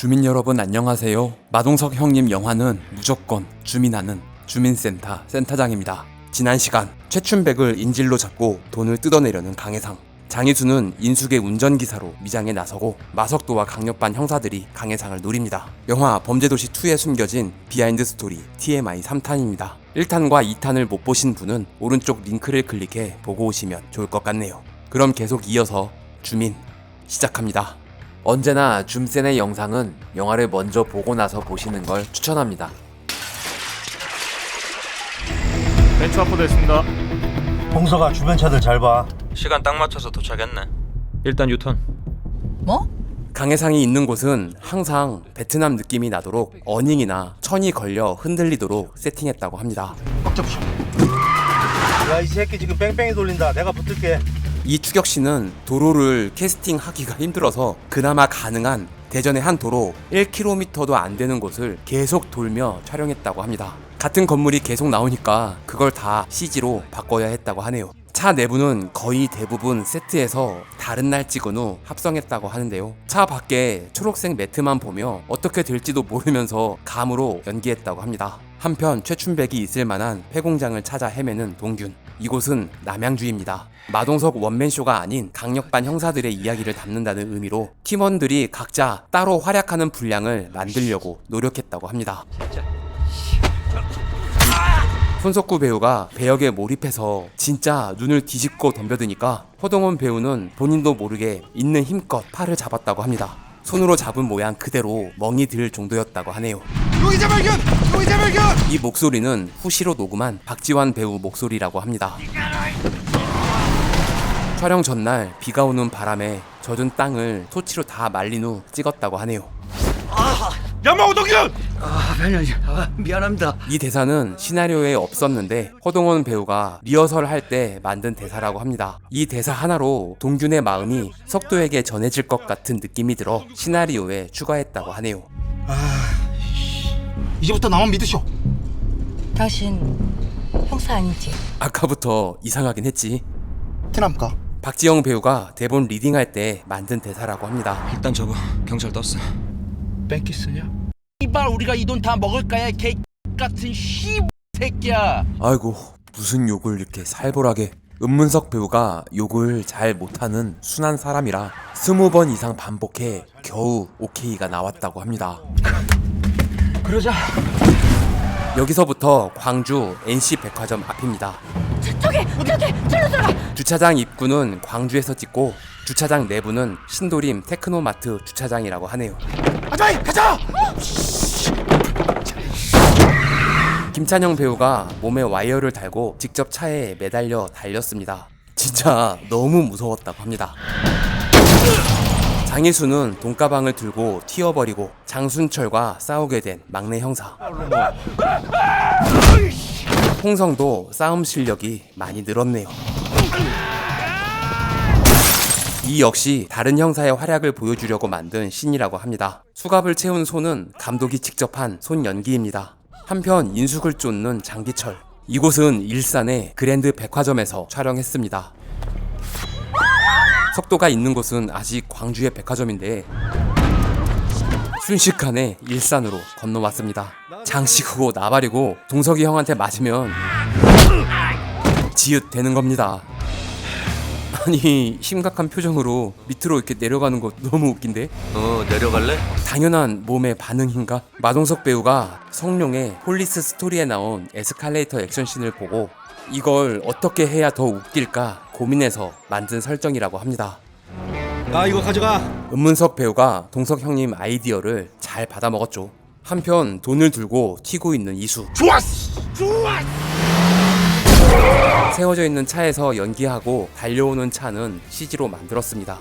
주민 여러분 안녕하세요. 마동석 형님 영화는 무조건 주민하는 주민센터 센터장입니다. 지난 시간 최춘백을 인질로 잡고 돈을 뜯어내려는 강해상. 장희수는 인숙의 운전기사로 미장에 나서고 마석도와 강력반 형사들이 강해상을 노립니다. 영화 범죄도시 2에 숨겨진 비하인드 스토리 TMI 3탄입니다. 1탄과 2탄을 못 보신 분은 오른쪽 링크를 클릭해 보고 오시면 좋을 것 같네요. 그럼 계속 이어서 주민 시작합니다. 언제나 줌센의 영상은 영화를 먼저 보고 나서 보시는 걸 추천합니다. 벤츠 확보됐습니다. 홍서가 주변 차들 잘 봐. 시간 딱 맞춰서 도착했네. 일단 유턴. 뭐? 강해상이 있는 곳은 항상 베트남 느낌이 나도록 어닝이나 천이 걸려 흔들리도록 세팅했다고 합니다. 꽉 잡으셔. 야, 이 새끼 지금 뺑뺑이 돌린다. 내가 붙을게. 이 추격 씨는 도로를 캐스팅하기가 힘들어서 그나마 가능한 대전의 한 도로 1km도 안 되는 곳을 계속 돌며 촬영했다고 합니다. 같은 건물이 계속 나오니까 그걸 다 CG로 바꿔야 했다고 하네요. 차 내부는 거의 대부분 세트에서 다른 날 찍은 후 합성했다고 하는데요. 차 밖에 초록색 매트만 보며 어떻게 될지도 모르면서 감으로 연기했다고 합니다. 한편 최춘백이 있을 만한 폐공장을 찾아 헤매는 동균. 이곳은 남양주입니다. 마동석 원맨쇼가 아닌 강력반 형사들의 이야기를 담는다는 의미로 팀원들이 각자 따로 활약하는 분량을 만들려고 노력했다고 합니다. 손석구 배우가 배역에 몰입해서 진짜 눈을 뒤집고 덤벼드니까 허동원 배우는 본인도 모르게 있는 힘껏 팔을 잡았다고 합니다. 손으로 잡은 모양 그대로 멍이 들 정도였다고 하네요. 이 목소리는 후시로 녹음한 박지환 배우 목소리라고 합니다. 촬영 전날 비가 오는 바람에 젖은 땅을 토치로 다 말린 후 찍었다고 하네요. 아, 변현 아, 미안합니다. 이 대사는 시나리오에 없었는데 허동원 배우가 리허설 할 때 만든 대사라고 합니다. 이 대사 하나로 동균의 마음이 석도에게 전해질 것 같은 느낌이 들어 시나리오에 추가했다고 하네요. 이제부터 나만 믿으쇼. 당신 형사 아니지? 아까부터 이상하긴 했지. 티남까? 박지영 배우가 대본 리딩할 때 만든 대사라고 합니다. 일단 저거 경찰 떴어. 뺑기 쓰냐? 이발 우리가 이 돈 다 먹을 까야 개 같은 씨 새끼야. 아이고 무슨 욕을 이렇게 살벌하게 은문석 배우가 욕을 잘 못하는 순한 사람이라 스무 번 이상 반복해 겨우 오케이가 나왔다고 합니다. 그러자 여기서부터 광주 NC 백화점 앞입니다. 저 기 저기 저리 들어가. 주차장 입구는 광주에서 찍고 주차장 내부는 신도림 테크노마트 주차장이라고 하네요. 아자이 가자. 김찬영 배우가 몸에 와이어를 달고 직접 차에 매달려 달렸습니다. 진짜 너무 무서웠다고 합니다. 장희수는 돈가방을 들고 튀어버리고 장순철과 싸우게 된 막내 형사. 홍성도 싸움 실력이 많이 늘었네요. 이 역시 다른 형사의 활약을 보여주려고 만든 신이라고 합니다. 수갑을 채운 손은 감독이 직접 한 손 연기입니다. 한편 인숙을 쫓는 장기철. 이곳은 일산의 그랜드 백화점에서 촬영했습니다. 속도가 있는 곳은 아직 광주의 백화점인데 순식간에 일산으로 건너왔습니다. 장식하고 나발이고 동석이 형한테 맞으면 지읒 되는 겁니다. 아니 심각한 표정으로 밑으로 이렇게 내려가는 거 너무 웃긴데? 어, 내려갈래? 당연한 몸의 반응인가? 마동석 배우가 성룡의 폴리스 스토리에 나온 에스컬레이터 액션씬을 보고 이걸 어떻게 해야 더 웃길까 고민해서 만든 설정이라고 합니다. 나 이거 가져가. 은문석 배우가 동석 형님 아이디어를 잘 받아 먹었죠. 한편 돈을 들고 튀고 있는 이수. 좋았어. 좋았어. 세워져 있는 차에서 연기하고 달려오는 차는 CG로 만들었습니다.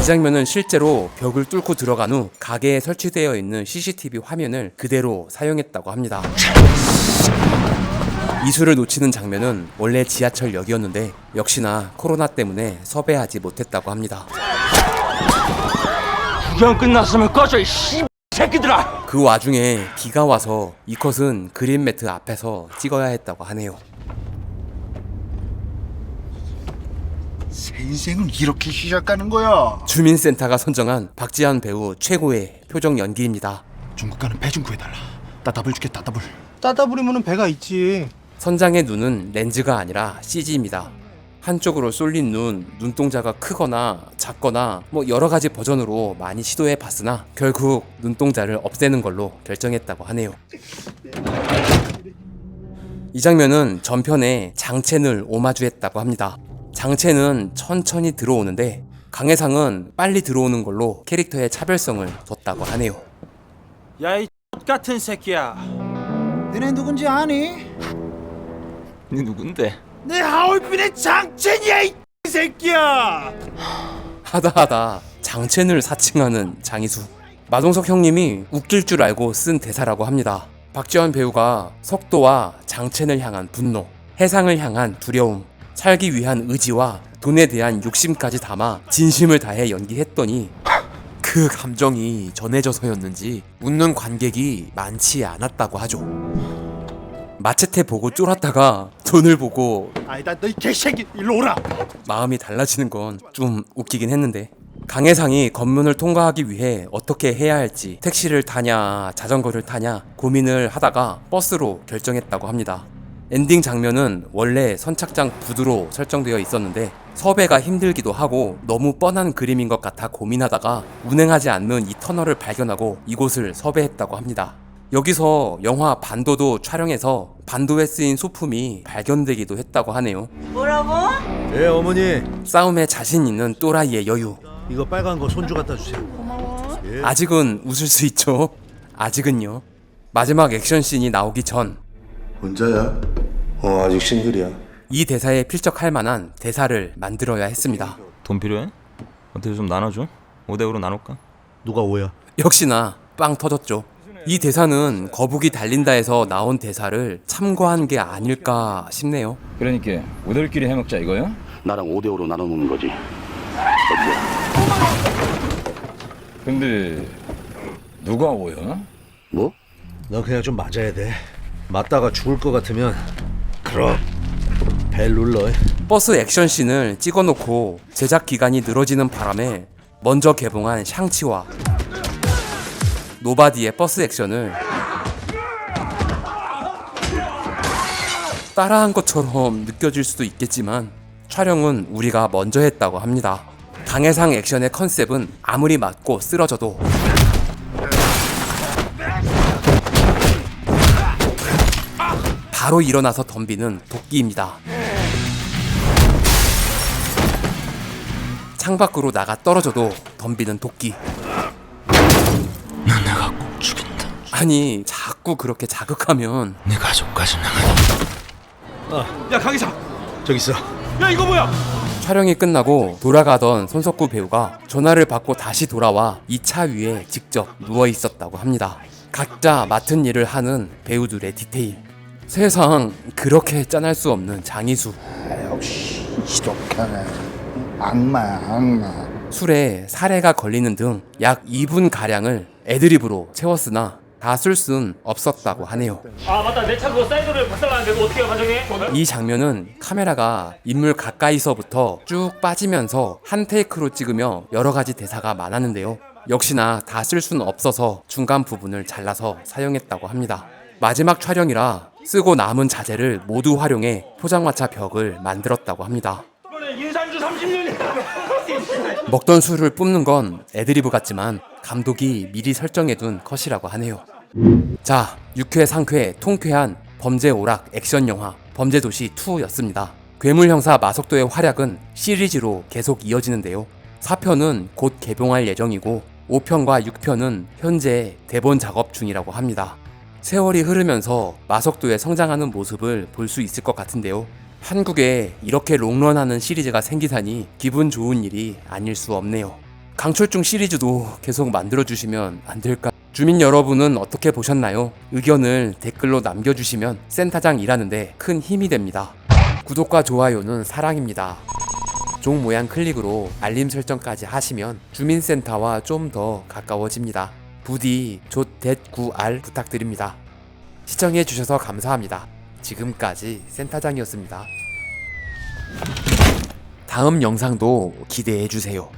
이 장면은 실제로 벽을 뚫고 들어간 후 가게에 설치되어 있는 CCTV 화면을 그대로 사용했다고 합니다. 이수를 놓치는 장면은 원래 지하철역이었는데 역시나 코로나 때문에 섭외하지 못했다고 합니다. 구경 끝났으면 꺼져 이 씨. 새끼들아. 그 와중에 비가 와서 이 컷은 그린 매트 앞에서 찍어야 했다고 하네요. 새 인생은 이렇게 시작하는 거야. 주민센터가 선정한 박지한 배우 최고의 표정 연기입니다. 중국 가는 배좀 구해달라. 따따블 줄게 따따블. 따다 부리면은 배가 있지. 선장의 눈은 렌즈가 아니라 CG입니다. 한쪽으로 쏠린 눈, 눈동자가 크거나 작거나 뭐 여러 가지 버전으로 많이 시도해 봤으나 결국 눈동자를 없애는 걸로 결정했다고 하네요. 이 장면은 전편에 장첸을 오마주했다고 합니다. 장첸은 천천히 들어오는데 강해상은 빨리 들어오는 걸로 캐릭터의 차별성을 뒀다고 하네요. 야이 같은 새끼야. 너네 누군지 아니? 니 누군데? 내 하얼빈의 장첸이야 이 새끼야. 하다하다 장첸을 사칭하는 장희수. 마동석 형님이 웃길 줄 알고 쓴 대사라고 합니다. 박지원 배우가 석도와 장첸을 향한 분노 해상을 향한 두려움 살기 위한 의지와 돈에 대한 욕심까지 담아 진심을 다해 연기했더니 그 감정이 전해져서였는지 웃는 관객이 많지 않았다고 하죠 마체테 보고 쫄았다가 돈을 보고 아니다 너이 개새끼 일로 오라. 마음이 달라지는 건 좀 웃기긴 했는데 강해상이 건문을 통과하기 위해 어떻게 해야 할지 택시를 타냐 자전거를 타냐 고민을 하다가 버스로 결정했다고 합니다. 엔딩 장면은 원래 선착장 부두로 설정되어 있었는데 섭외가 힘들기도 하고 너무 뻔한 그림인 것 같아 고민하다가 운행하지 않는 이 터널을 발견하고 이곳을 섭외했다고 합니다. 여기서 영화 반도도 촬영해서 반도에 쓰인 소품이 발견되기도 했다고 하네요. 예 어머니 싸움에 자신 있는 또라이의 여유. 이거 빨간 거 손주 갖다 주세요. 아직은 웃을 수 있죠. 아직은요. 마지막 액션 씬이 나오기 전 이 혼자야? 어 아직 싱글이야 대사에 필적할 만한 대사를 만들어야 했습니다. 돈 필요해? 어떻게 좀 나눠줘? 5대5로 나눌까? 누가 오야? 역시나 빵 터졌죠. 이 대사는 거북이 달린다에서 나온 대사를 참고한 게 아닐까 싶네요. 그러니까 우리들끼리 해먹자 이거요? 나랑 5대5로 나눠 놓는 거지 근데 누가 오요? 뭐? 너 그냥 좀 맞아야 돼. 맞다가 죽을 것 같으면 그럼 벨 눌러. 버스 액션씬을 찍어놓고 제작 기간이 늘어지는 바람에 먼저 개봉한 샹치와 노바디의 버스 액션을 따라한 것처럼 느껴질 수도 있겠지만 촬영은 우리가 먼저 했다고 합니다. 강해상 액션의 컨셉은 아무리 맞고 쓰러져도 바로 일어나서 덤비는 도끼입니다. 창밖으로 나가 떨어져도 덤비는 도끼. 아니 자꾸 그렇게 자극하면 네 가족까지 나가. 야 강희상. 저기 있어. 야 이거 뭐야? 촬영이 끝나고 돌아가던 손석구 배우가 전화를 받고 다시 돌아와 이 차 위에 직접 누워 있었다고 합니다. 각자 맡은 일을 하는 배우들의 디테일. 세상 그렇게 짠할 수 없는 장이수. 역시 지독하네. 악마야 악마. 술에 사례가 걸리는 등 약 2분 가량을 애드립으로 채웠으나 다 쓸 순 없었다고 하네요. 아 맞다 내 차 그거 사이드를 박살나는데 어떻게 반정해? 이 장면은 카메라가 인물 가까이서부터 쭉 빠지면서 한 테이크로 찍으며 여러 가지 대사가 많았는데요. 역시나 다쓸 수는 없어서 중간 부분을 잘라서 사용했다고 합니다. 마지막 촬영이라 쓰고 남은 자재를 모두 활용해 포장마차 벽을 만들었다고 합니다. 이번에 인산주 30년이야. 먹던 술을 뿜는 건 애드리브 같지만 감독이 미리 설정해둔 컷이라고 하네요. 자, 6회, 상회, 통쾌한 범죄 오락 액션 영화 범죄도시 2였습니다. 괴물 형사 마석도의 활약은 시리즈로 계속 이어지는데요. 4편은 곧 개봉할 예정이고 5편과 6편은 현재 대본 작업 중이라고 합니다. 세월이 흐르면서 마석도의 성장하는 모습을 볼 수 있을 것 같은데요. 한국에 이렇게 롱런하는 시리즈가 생기다니 기분 좋은 일이 아닐 수 없네요. 강철중 시리즈도 계속 만들어주시면 안 될까? 주민 여러분은 어떻게 보셨나요? 의견을 댓글로 남겨주시면 센터장 일하는데 큰 힘이 됩니다. 구독과 좋아요는 사랑입니다. 종 모양 클릭으로 알림 설정까지 하시면 주민센터와 좀 더 가까워집니다. 부디 조댓구알 부탁드립니다. 시청해주셔서 감사합니다. 지금까지 센터장이었습니다. 다음 영상도 기대해주세요.